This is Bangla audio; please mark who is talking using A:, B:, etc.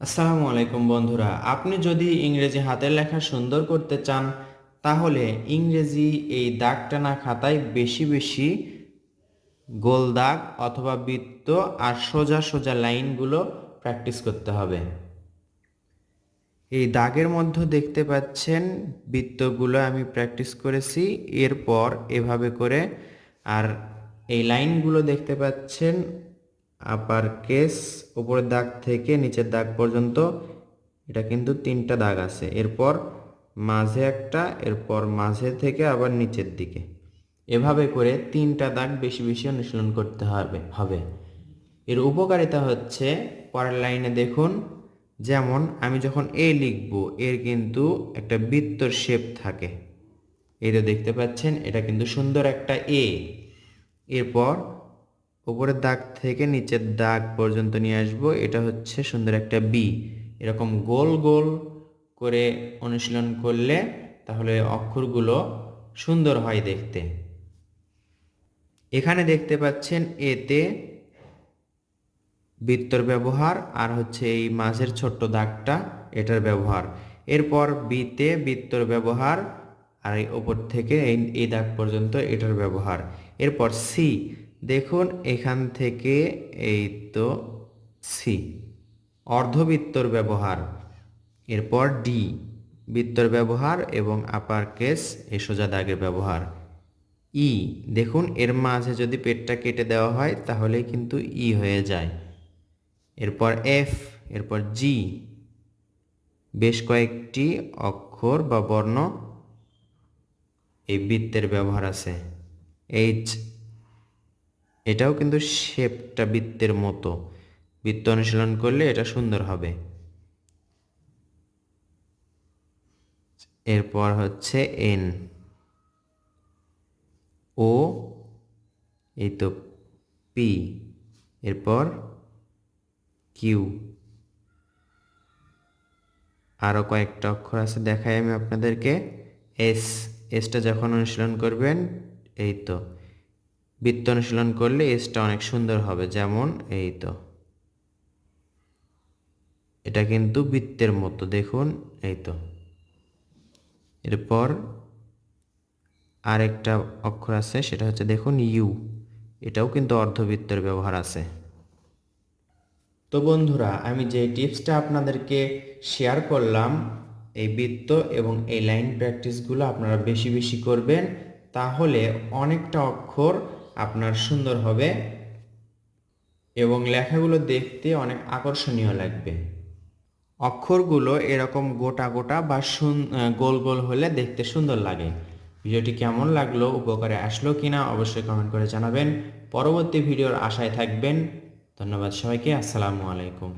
A: আসসালামু আলাইকুম বন্ধুরা, আপনি যদি ইংরেজি হাতের লেখা সুন্দর করতে চান, তাহলে ইংরেজি এই দাগ টানা খাতায় বেশি বেশি গোল দাগ অথবা বৃত্ত আর সোজা সোজা লাইনগুলো প্র্যাকটিস করতে হবে। এই দাগের মধ্যে দেখতে পাচ্ছেন বৃত্তগুলো আমি প্র্যাকটিস করেছি, এরপর এভাবে করে আর এই লাইনগুলো দেখতে পাচ্ছেন আপার কেস উপরের দাগ থেকে নিচের দাগ পর্যন্ত, এটা কিন্তু তিনটা দাগ আছে। এরপর মাঝে একটা, এরপর মাঝে থেকে আবার নিচের দিকে। এভাবে করে তিনটা দাগ বেশি বেশি অনুশীলন করতে হবে হবে। এর উপকারিতা হচ্ছে, পরের লাইনে দেখুন, যেমন আমি যখন এ লিখব, এর কিন্তু একটা বৃত্তর শেপ থাকে। এই তো দেখতে পাচ্ছেন, এটা কিন্তু সুন্দর একটা এ। এরপর উপরের দাগ থেকে নিচের দাগ পর্যন্ত নিয়ে আসব। এটা হচ্ছে সুন্দর একটা বি এরকম গোল গোল করে অনুশীলন করলে তাহলে অক্ষরগুলো সুন্দর হয় দেখতে। এখানে দেখতে পাচ্ছেন এতে বৃত্তর ব্যবহার আর হচ্ছে এই মাঝের ছোট্ট দাগটা এটার ব্যবহার। এরপর বিতে বৃত্তর ব্যবহার আর এই ওপর থেকে এই এই দাগ পর্যন্ত এটার ব্যবহার। এরপর সি দেখুন, এখান থেকে এই তো সি অর্ধবৃত্তর ব্যবহার, এরপর ডি বৃত্তর ব্যবহার এবং আপার কেস এ সোজা দাগের ব্যবহার। ই দেখুন, এর মাঝে যদি পেটটা কেটে দেওয়া হয় তাহলে কিন্তু ই হয়ে যায়। এরপর এফ এরপর জি বেশ কয়েকটি অক্ষর বা বর্ণ এই বৃত্তের ব্যবহার আছে। এইচ এটাও কিন্তু শেপটা বৃত্তের মতো। বৃত্ত অনুশীলন করলে এটা সুন্দর হবে। এরপর হচ্ছে এন ও এই তো পি এরপর কিউ আরও কয়েকটা অক্ষর আছে দেখাই আমি আপনাদেরকে। এস এসটা যখন অনুশীলন করবেন, এই তো বৃত্ত অনুশীলন করলে এসটা অনেক সুন্দর হবে, যেমন এই তো। এটা কিন্তু বৃত্তের মতো, দেখুন, এই তো। এরপর আরেকটা অক্ষর আছে, সেটা হচ্ছে, দেখুন, ইউ। এটাও কিন্তু অর্ধবৃত্তের ব্যবহার আছে। তো বন্ধুরা, আমি যে টিপসটা আপনাদেরকে শেয়ার করলাম, এই বৃত্ত এবং এই লাইন প্র্যাকটিসগুলো আপনারা বেশি বেশি করবেন, তাহলে অনেকটা অক্ষর আপনার সুন্দর হবে এবং লেখাগুলো দেখতে অনেক আকর্ষণীয় লাগবে। অক্ষরগুলো এরকম গোটা গোটা বা গোল গোল হলে দেখতে সুন্দর লাগে। ভিডিওটি কেমন লাগল, উপকারে আসলো কিনা অবশ্যই কমেন্ট করে জানাবেন। পরবর্তী ভিডিওর আশায় থাকবেন। ধন্যবাদ সবাইকে, আসসালামু আলাইকুম।